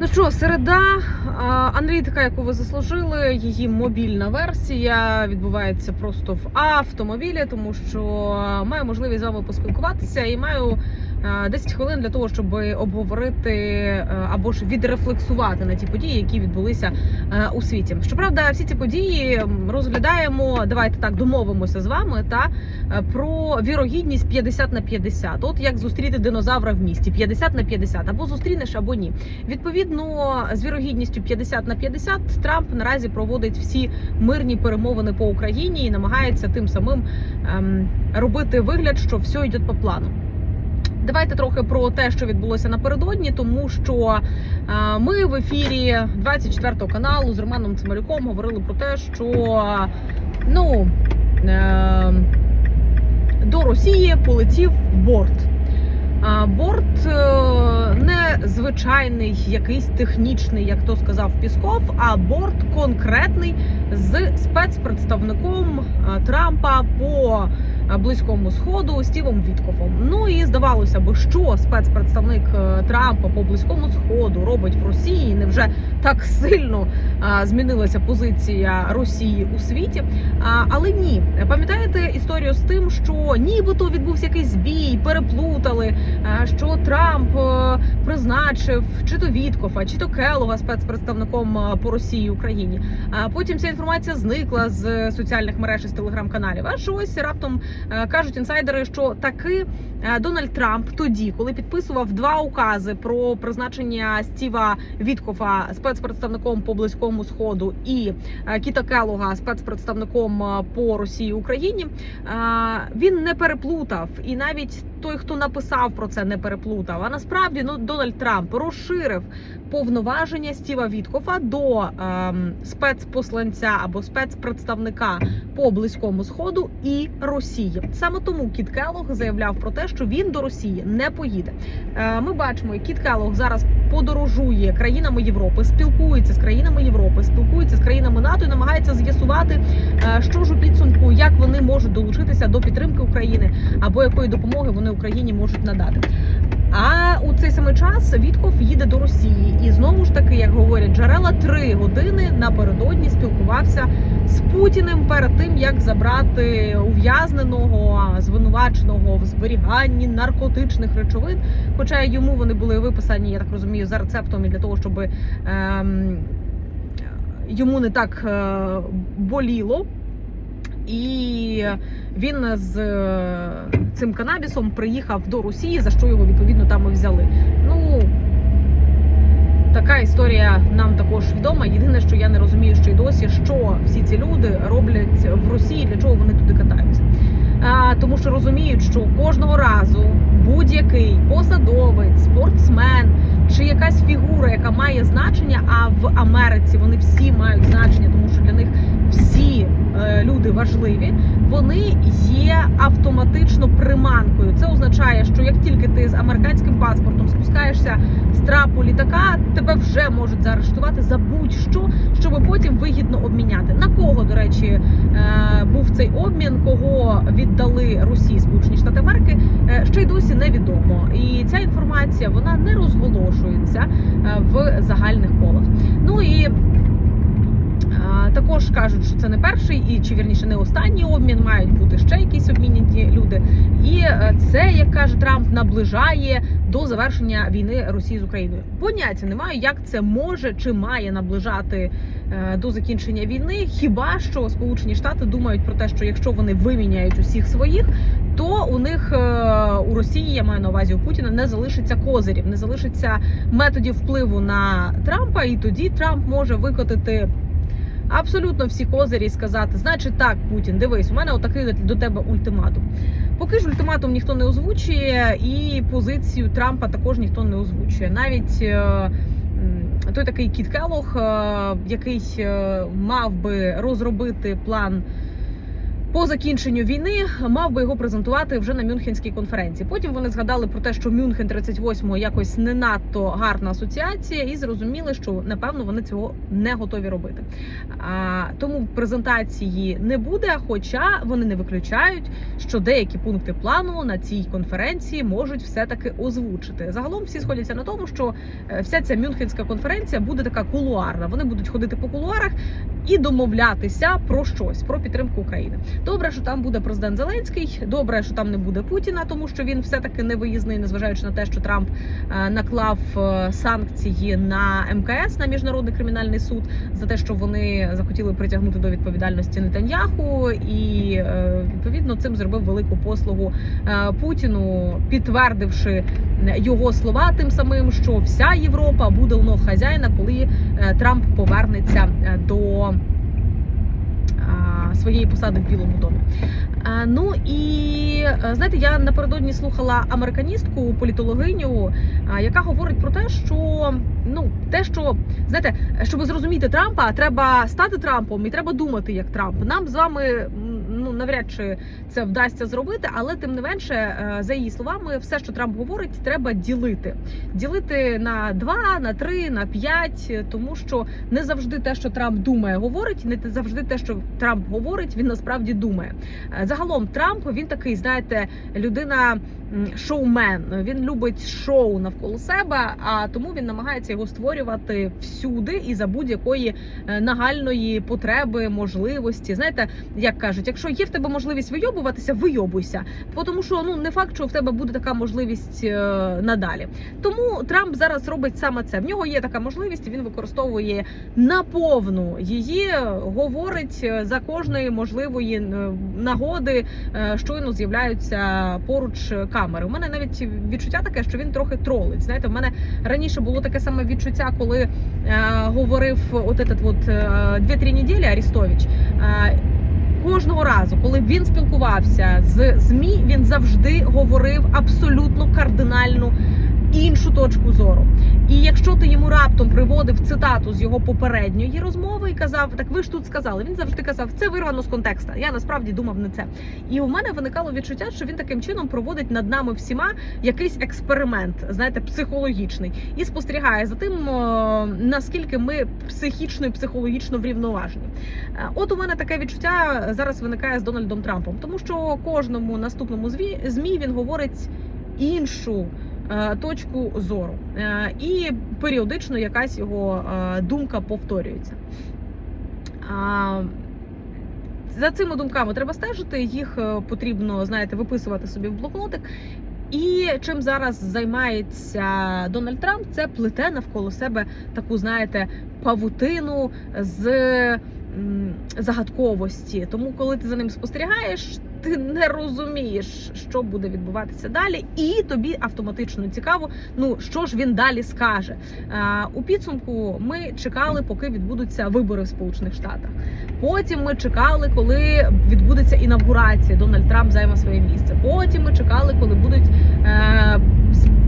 Ну що, середа. А, аналітика, яку ви заслужили, її мобільна версія відбувається просто в автомобілі, тому що маю можливість з вами поспілкуватися і маю 10 хвилин для того, щоб обговорити або ж відрефлексувати на ті події, які відбулися у світі. Щоправда, всі ці події розглядаємо. Давайте так домовимося з вами та е, про вірогідність 50 на 50. От як зустріти динозавра в місті 50 на 50. або зустрінеш, або ні. Відповідно, з вірогідністю 50 на 50 Трамп наразі проводить всі мирні перемовини по Україні і намагається тим самим ем, робити вигляд, що все йде по плану. Давайте трохи про те, що відбулося напередодні, тому що е, ми в ефірі 24 каналу з Романом Цималюком говорили про те, що ну е, до Росії полетів борт. Борт е, не звичайний, якийсь технічний, як то сказав Пісков, а борт конкретний з спецпредставником Трампа по близькому сходу Стівом Віткофом. Ну і здавалося би, що спецпредставник е, Трампа по близькому сходу робить в Росії. Невже так сильно е, змінилася позиція Росії у світі? Але ні, пам'ятаєте історію з тим, що нібито відбувся якийсь збій, переплутали, е, що Трамп е, призначив чи то Віткофа, чи то Келова спецпредставником по Росії Україні. А потім ця інформація зникла з соціальних мереж і з телеграм-каналів. А ось раптом кажуть інсайдери, що таки Дональд Трамп тоді, коли підписував два укази про призначення Стіва Віткофа спецпредставником по близькому сходу і е, Кіта Келога спецпредставником е, по Росії Україні, е, він не переплутав, і навіть той, хто написав про це, не переплутав. А насправді ну Дональд Трамп розширив повноваження Стіва Віткофа до ем, спецпосланця або спецпредставника по близькому сходу і Росії. Саме тому Кіт Келог заявляв про те, що він до Росії не поїде. Е, Ми бачимо, Кіт Келлог зараз подорожує країнами Європи, спілкується з країнами Європи, спілкується з країнами НАТО і намагається з'ясувати, е, що ж у підсумку, як вони можуть долучитися до підтримки України або якої допомоги вони Україні можуть надати. А у цей самий час Вітков їде до Росії, і знову ж таки, як говорять джерела, три години напередодні спілкувався з Путіним перед тим, як забрати ув'язненого звинуваченого в зберіганні наркотичних речовин. Хоча йому вони були виписані, я так розумію, за рецептом і для того, щоб ем, йому не так е, боліло. І він з е, цим канабісом приїхав до Росії, за що його відповідно там і взяли. Ну така історія нам також відома. Єдине, що я не розумію, що й досі, що всі ці люди роблять в Росії, для чого вони туди катаються. А, тому що розуміють, що кожного разу будь-який посадовець, спортсмен чи якась фігура, яка має значення, а в Америці вони всі мають значення, тому що для них всі е, люди важливі, вони є автоматично приманкою. Це означає, що як тільки ти з американським паспортом спускаєшся з трапу літака, тебе вже можуть заарештувати за будь-що, щоб потім вигідно обміняти. На кого, до речі, е, був цей обмін, кого віддали Росії Сполучені Штати Америки, е, ще й досі невідомо. І ця інформація вона не розголошується е, в загальних колах. Ну і Також кажуть, що це не перший і чи вірніше не останній обмін, мають бути ще якісь обмінені люди. І е, це, як каже Трамп, наближає до завершення війни Росії з Україною. Поняття немає, як це може чи має наближати е, до закінчення війни. Хіба що Сполучені Штати думають про те, що якщо вони виміняють усіх своїх, то у них е, у Росії я маю на увазі у Путіна не залишиться козирів, не залишиться методів впливу на Трампа, і тоді Трамп може викотити абсолютно всі козирі і сказати: значить, так, Путін, дивись, у мене отакий до тебе ультиматум. Поки ж ультиматум ніхто не озвучує, і позицію Трампа також ніхто не озвучує. Навіть е, той такий Кіт Келох, е, який е, мав би розробити план по закінченню війни мав би його презентувати вже на Мюнхенській конференції. Потім вони згадали про те, що Мюнхен 38 якось не надто гарна асоціація, і зрозуміли, що напевно вони цього не готові робити. А, тому презентації не буде. Хоча вони не виключають, що деякі пункти плану на цій конференції можуть все таки озвучити. Загалом всі сходяться на тому, що е, вся ця Мюнхенська конференція буде така кулуарна. Вони будуть ходити по кулуарах і домовлятися про щось, про підтримку України. Добре, що там буде президент Зеленський. Добре, що там не буде Путіна, тому що він все таки не виїзний, незважаючи на те, що Трамп е, наклав е, санкції на МКС на міжнародний кримінальний суд за те, що вони захотіли притягнути до відповідальності Нетаньяху, і е, відповідно цим зробив велику послугу Путіну, підтвердивши його слова тим самим, що вся Європа буде ног хазяїна, коли Трамп повернеться до своєї посади в Білому домі. Ну і е, знаєте, я напередодні слухала американістку, політологиню, яка говорить про те, що ну те, що знаєте, щоб зрозуміти Трампа, треба стати Трампом і треба думати як Трамп. Нам з вами навряд чи це вдасться зробити, але тим не менше, е, за її словами, все, що Трамп говорить, треба ділити. Ділити на два, на три, на п'ять, тому що не завжди те, що Трамп думає, говорить, не завжди те, що Трамп говорить, він насправді думає. Е, Загалом Трамп він такий, знаєте, людина шоумен. Він любить шоу навколо себе, а тому він намагається його створювати всюди і за будь-якої е, нагальної потреби, можливості. Знаєте, як кажуть, якщо є в тебе можливість вийобуватися, вийобуйся. Тому що ну не факт, що в тебе буде така можливість е, надалі. Тому Трамп зараз робить саме це. В нього є така можливість, він використовує наповну її, говорить е, за кожної можливої нагоди, щойно з'являються поруч камери. У мене навіть відчуття таке, що він трохи тролить. Знаєте, в мене раніше було таке саме відчуття, коли е, говорив от этот вот е, дві-три неділі Арістович. Е, Кожного разу, коли він спілкувався з змі, він завжди говорив абсолютно кардинальну іншу точку зору. І якщо ти йому раптом приводив цитату з його попередньої розмови і казав, так ви ж тут сказали, він завжди казав, це вирвано з контекста. Я насправді думав не це. І у мене виникало відчуття, що він таким чином проводить над нами всіма якийсь експеримент, знаєте, психологічний, і спостерігає за тим, наскільки ми психічно і психологічно врівноважені. Е, От у мене таке відчуття зараз виникає з Дональдом Трампом, тому що кожному наступному змі він говорить іншу точку зору, Е, і періодично якась його е, думка повторюється. За цими думками треба стежити, їх е, потрібно, знаєте, виписувати собі в блокнотик. І чим зараз займається Дональд Трамп, це плете навколо себе таку, знаєте, павутину з загадковості. Тому, коли ти за ним спостерігаєш, ти не розумієш, що буде відбуватися далі, і тобі автоматично цікаво, ну що ж він далі скаже. А, у підсумку ми чекали, поки відбудуться вибори в Сполучених Штатах. Потім ми чекали, коли відбудеться інавгурація. Дональд Трамп займе своє місце. Потім ми чекали, коли будуть е,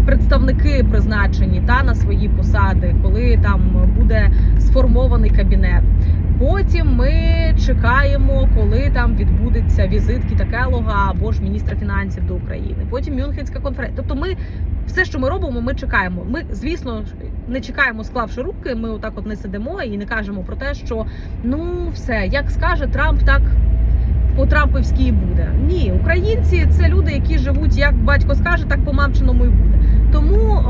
представники призначені та на свої посади, коли там буде сформований кабінет. Потім ми чекаємо, коли там відбудеться візит Кіта Келога або ж міністра фінансів до України. Потім Мюнхенська конференція. Тобто, ми все, що ми робимо, ми чекаємо. Ми, звісно, не чекаємо, склавши руки. Ми отак от не сидимо і не кажемо про те, що ну все, як скаже Трамп, так по Трампівськи і буде. Ні, українці це люди, які живуть, як батько скаже, так по мамчиному і буде. Тому,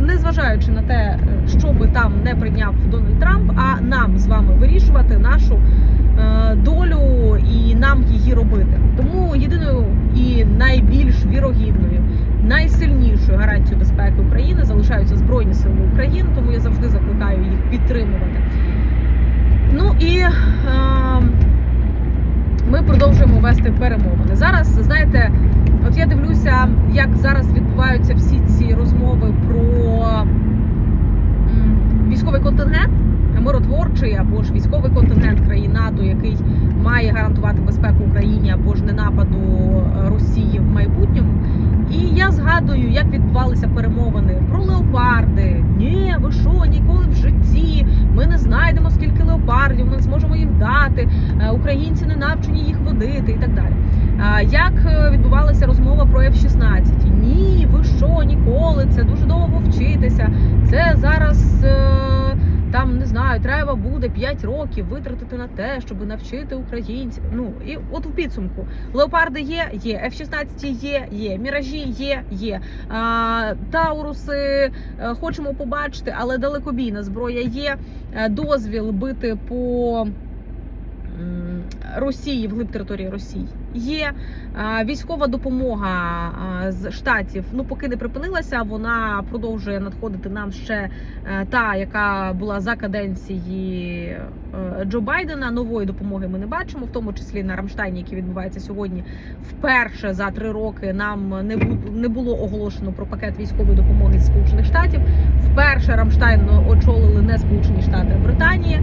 незважаючи на те, що би там не прийняв Дональд Трамп, а нам з вами вирішувати нашу е, долю і нам її робити. Тому єдиною і найбільш вірогідною, найсильнішою гарантією безпеки України залишаються збройні сили України. Тому я завжди закликаю їх підтримувати. Ну і е, ми продовжуємо вести перемовини. Зараз знаєте, от я дивлюся, як зараз відбуваються всі ці розмови про військовий контингент, миротворчий або ж військовий контингент країн НАТО, який має гарантувати безпеку Україні або ж не нападу е, Росії в майбутньому. І я згадую, як відбувалися перемовини про леопарди. Ні, ви що, ніколи в житті ми не знайдемо скільки леопардів, ми не зможемо їх дати. е, українці не навчені їх водити і так далі. Як е, відбувалася розмова про F-16? Ні, ви що, ніколи, це дуже довго вчитися. Це зараз е, там не знаю, треба буде 5 років витратити на те, щоб навчити українців. Ну і от в підсумку леопарди є, є, F-16 є, є, міражі є, є. А, Тауруси е, хочемо побачити, але далекобійна зброя є. Дозвіл бити по Росії вглиб території Росії є. Військова допомога з штатів ну поки не припинилася. Вона продовжує надходити нам ще е, та, яка була за каденції е, Джо Байдена. Нової допомоги ми не бачимо, в тому числі на Рамштайні, який відбувається сьогодні. Вперше за три роки нам не було оголошено про пакет військової допомоги з Сполучених Штатів. Вперше Рамштайн очолили не Сполучені Штати, а Британія.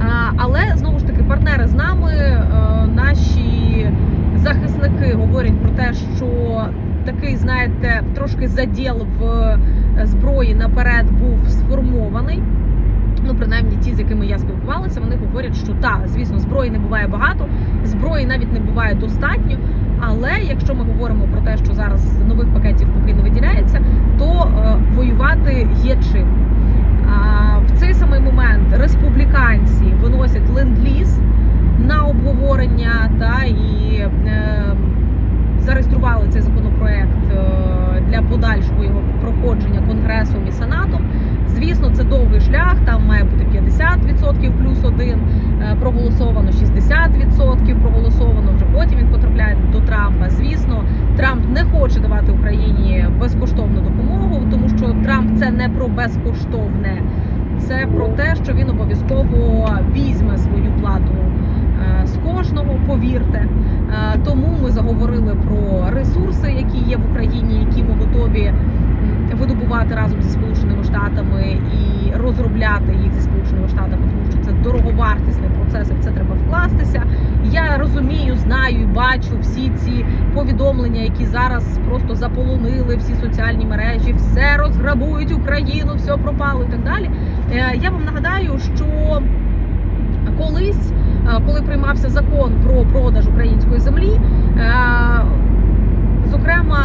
А, Але знову ж таки партнери з нами, е, наші захисники говорять про те, що такий, знаєте, трошки заділ в е, зброї наперед був сформований. Ну, принаймні, ті, з якими я спілкувалася, вони говорять, що так, звісно, зброї не буває багато, зброї навіть не буває достатньо. Але якщо ми говоримо про те, що зараз нових пакетів поки не виділяється, то е, воювати є чим. А, в цей самий момент республіканці виносять ленд-ліз на обговорення та і е, зареєстрували цей законопроект е, для подальшого його проходження конгресом і сенатом. Звісно, це довгий шлях. Там має бути 50% плюс один е, проголосовано, 60% проголосовано. Вже потім він потрапляє до Трампа. Звісно, Трамп не хоче давати Україні безкоштовну допомогу, тому що Трамп це не про безкоштовне, це про те, що він обов'язково візьме свою плату е, з кожного, повірте. Е, Тому ми заговорили про ресурси, які є в Україні, які ми готові м, видобувати разом зі Сполученими Штатами і розробляти їх зі Сполученими Штатами, тому що це дороговартісний процес, і в це треба вкластися. Я розумію, знаю і бачу всі ці повідомлення, які зараз просто заполонили всі соціальні мережі, все розграбують Україну, все пропало і так далі. Е, Я вам нагадаю, що колись, е, коли приймався закон про продаж української землі. Зокрема,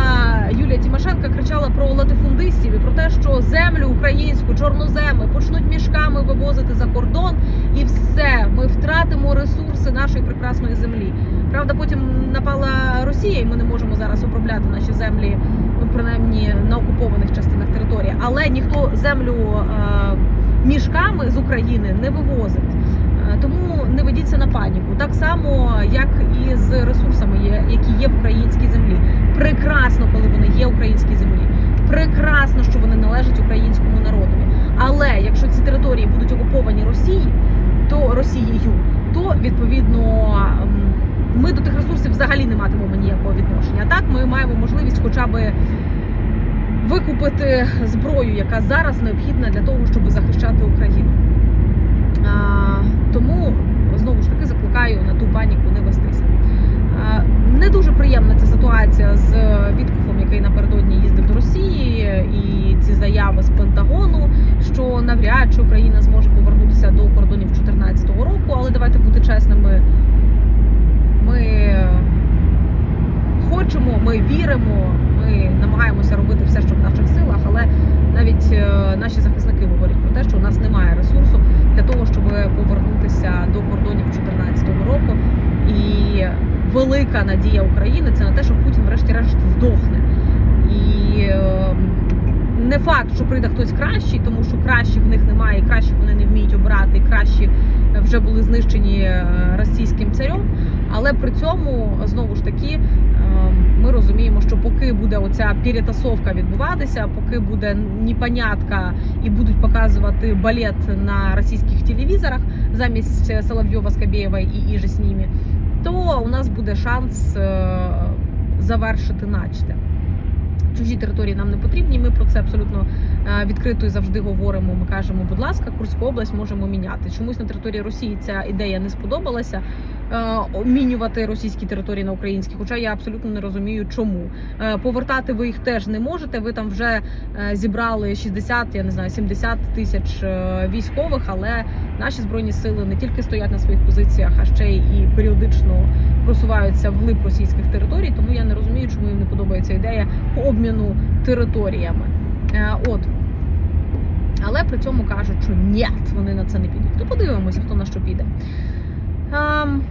Юлія Тимошенко кричала про латифундистів і про те, що землю українську, чорноземи почнуть мішками вивозити за кордон, і все, ми втратимо ресурси нашої прекрасної землі. Правда, потім напала Росія, і ми не можемо зараз обробляти наші землі, ну принаймні на окупованих частинах території. Але ніхто землю е, мішками з України не вивозить. Е, Тому не ведіться на паніку, так само як і з ресурсами, які є в українській землі. Прекрасно, коли вони є в українській землі. Прекрасно, що вони належать українському народові. Але якщо ці території будуть окуповані Росією, то Росією, то відповідно ем, ми до тих ресурсів взагалі не матимемо ніякого відношення. Так ми маємо можливість, хоча би викупити зброю, яка зараз необхідна для того, щоб захищати Україну. Тому знову ж таки закликаю на ту паніку не вестися. Не дуже приємна ця ситуація з Віткофом, який напередодні їздив до Росії, і ці заяви з Пентагону, що навряд чи Україна зможе повернутися до кордонів 2014 року. Але давайте бути чесними. Ми хочемо, ми віримо, ми намагаємося робити все, що в наших силах, але навіть е, наші захисники говорять про те, що у нас немає ресурсу для того, щоб повернутися до кордонів 2014 року. І велика надія України це на те, що Путін, врешті-решт, здохне. І е, не факт, що прийде хтось кращий, тому що кращих в них немає, і кращих вони не вміють обирати, і кращі вже були знищені е, російським царем. Але при цьому знову ж таки ми розуміємо, що поки буде оця перетасовка відбуватися, поки буде непонятка і будуть показувати балет на російських телевізорах замість Соловйова, Скабєєва і Іжи з ними, то у нас буде шанс е, завершити начате. Чужі території нам не потрібні. Ми про це абсолютно е, відкрито і завжди говоримо. Ми кажемо, будь ласка, Курську область можемо міняти. Чомусь на території Росії ця ідея не сподобалася. Обмінювати російські території на українські. Хоча я абсолютно не розумію, чому Е, повертати ви їх теж не можете. Ви там вже е, зібрали 60, я не знаю, 70 тисяч е, військових, але наші збройні сили не тільки стоять на своїх позиціях, а ще й періодично просуваються вглиб російських територій. Тому я не розумію, чому їм не подобається ідея обміну територіями. Е, От. Але при цьому кажуть, що ні, вони на це не підуть. То подивимося, хто на що піде. Ем,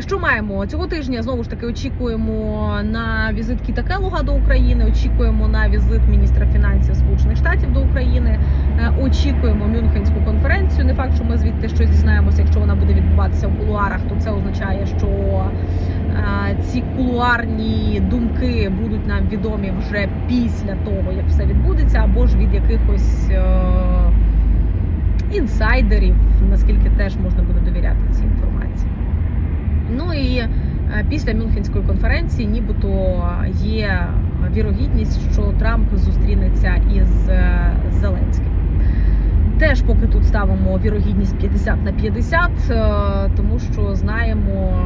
що маємо цього тижня? Знову ж таки очікуємо на візит Кіта Келуга до України. Очікуємо на візит міністра фінансів Сполучених Штатів до України. Е, Очікуємо Мюнхенську конференцію. Не факт, що ми звідти щось дізнаємося. Якщо вона буде відбуватися в кулуарах, то це означає, що е, ці кулуарні думки будуть нам відомі вже після того, як все відбудеться, або ж від якихось е, інсайдерів, наскільки теж можна буде довіряти цій інформації. Ну і е, після Мюнхенської конференції, нібито є вірогідність, що Трамп зустрінеться із е, Зеленським. Теж поки тут ставимо вірогідність 50 на 50, е, тому що знаємо,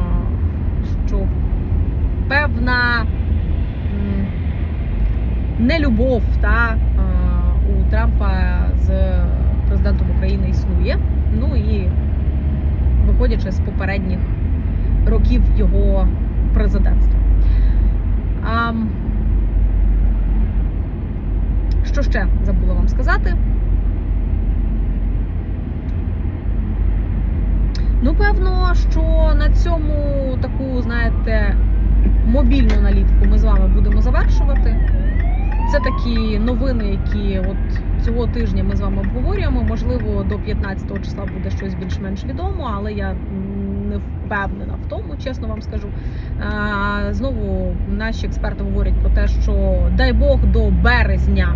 що певна нелюбов та у Трампа з президентом України існує. Ну і виходячи з попередніх років його президентства. А, що ще забула вам сказати? Ну, певно, що на цьому таку, знаєте, мобільну аналітику ми з вами будемо завершувати. Це такі новини, які от цього тижня ми з вами обговорюємо. Можливо, до 15 числа буде щось більш-менш відомо, але я впевнена в тому, чесно вам скажу. Знову наші експерти говорять про те, що дай Бог до березня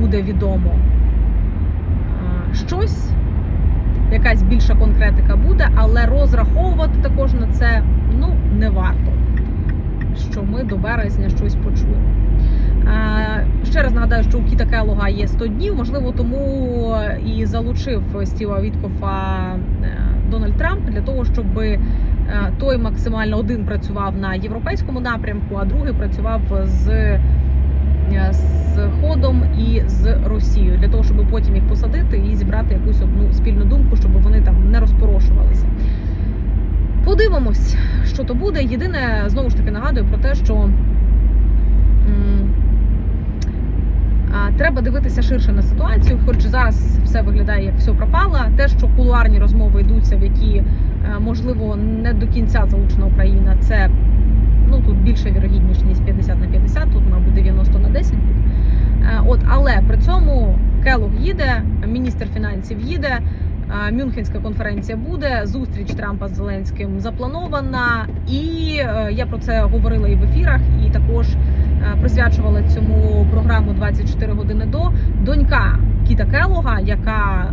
буде відомо щось, якась більша конкретика буде, але розраховувати також на це ну не варто. Що ми до березня щось почуємо. Ще раз нагадаю, що у Кіта Келога є 100 днів. Можливо, тому і залучив Стіва Віткофа е, Дональд Трамп для того, щоб е, той максимально один працював на європейському напрямку, а другий працював з е, Сходом і з Росією для того, щоб потім їх посадити і зібрати якусь одну спільну думку, щоб вони там не розпорошувалися. Подивимось, що то буде. Єдине, знову ж таки нагадую про те, що треба дивитися ширше на ситуацію, хоч зараз все виглядає як все пропало. Те, що кулуарні розмови йдуться, в які е, можливо не до кінця залучена Україна, це ну тут більше вірогідність ніж 50 на 50, тут, мабуть, 90 на 10 буде. Е, От, але при цьому Келог їде, міністр фінансів їде. е, Мюнхенська конференція буде. Зустріч Трампа з Зеленським запланована, і я про це говорила і в ефірах, і також присвячувала цьому програму 24 години до донька Кіта Келога, яка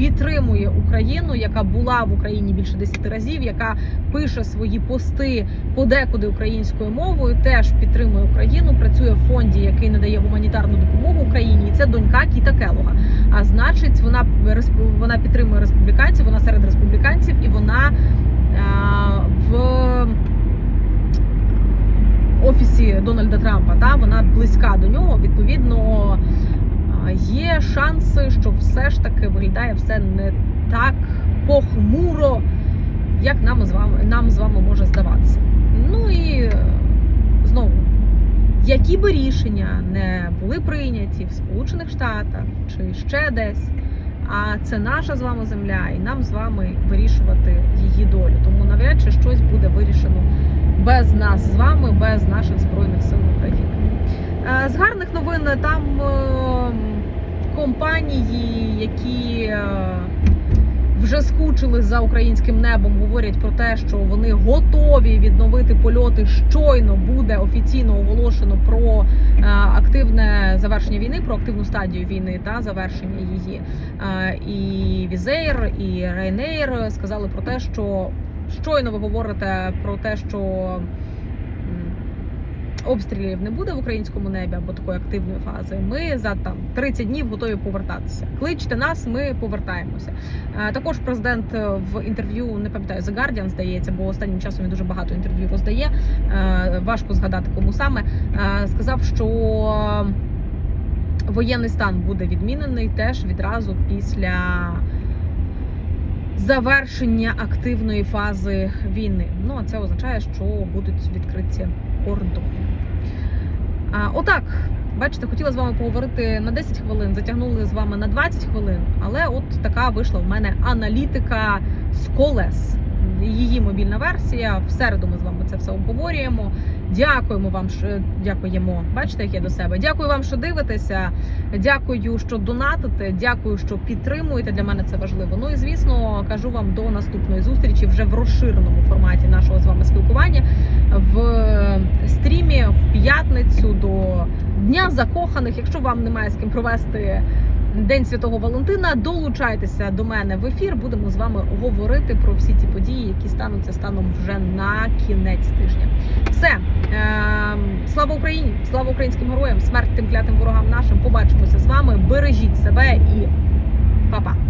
підтримує Україну, яка була в Україні більше 10 разів, яка пише свої пости подекуди українською мовою, теж підтримує Україну. Працює в фонді, який надає гуманітарну допомогу Україні. І це донька Кіта Келога. А значить, вона вона підтримує республіканців. Вона серед республіканців, і вона а, в офісі Дональда Трампа. Та вона близька до нього. Відповідно, є шанси, що все ж таки виглядає все не так похмуро, як нам з вами нам з вами може здаватися. Ну і е, знову, які би рішення не були прийняті в Сполучених Штатах чи ще десь. А це наша з вами земля, і нам з вами вирішувати її долю. Тому навряд чи щось буде вирішено без нас з вами, без наших збройних сил України. Е, З гарних новин там е, компанії, які е, вже скучили за українським небом, говорять про те, що вони готові відновити польоти. Щойно буде офіційно оголошено про е, активне завершення війни, про активну стадію війни та завершення її. Е, І Візейр, і Ryanair сказали про те, що щойно ви говорите про те, що обстрілів не буде в українському небі або такої активної фази, ми за там 30 днів готові повертатися. Кличте нас, ми повертаємося. Е, Також президент в інтерв'ю не пам'ятаю The Guardian, здається, бо останнім часом він дуже багато інтерв'ю роздає. е, Важко згадати кому саме. е, Сказав, що воєнний стан буде відмінений теж відразу після завершення активної фази війни. Ну а це означає, що будуть відкриті кордони. А, отак. Бачите, хотіла з вами поговорити на 10 хвилин, затягнули з вами на 20 хвилин, але от така вийшла в мене аналітика з колес. Її мобільна версія. В середу ми з вами це все обговорюємо. Дякуємо вам, що дякуємо. Бачите, як я до себе. Дякую вам, що дивитеся. Дякую, що донатите. Дякую, що підтримуєте. Для мене це важливо. Ну і звісно, кажу вам до наступної зустрічі вже в розширеному форматі нашого з вами спілкування в стрімі в п'ятницю до Дня закоханих. Якщо вам немає з ким провести День Святого Валентина, долучайтеся до мене в ефір. Будемо з вами говорити про всі ті події, які стануться станом вже на кінець тижня. Все Ем, слава Україні! Слава українським героям! Смерть тим клятим ворогам нашим! Побачимося з вами. Бережіть себе і па-па!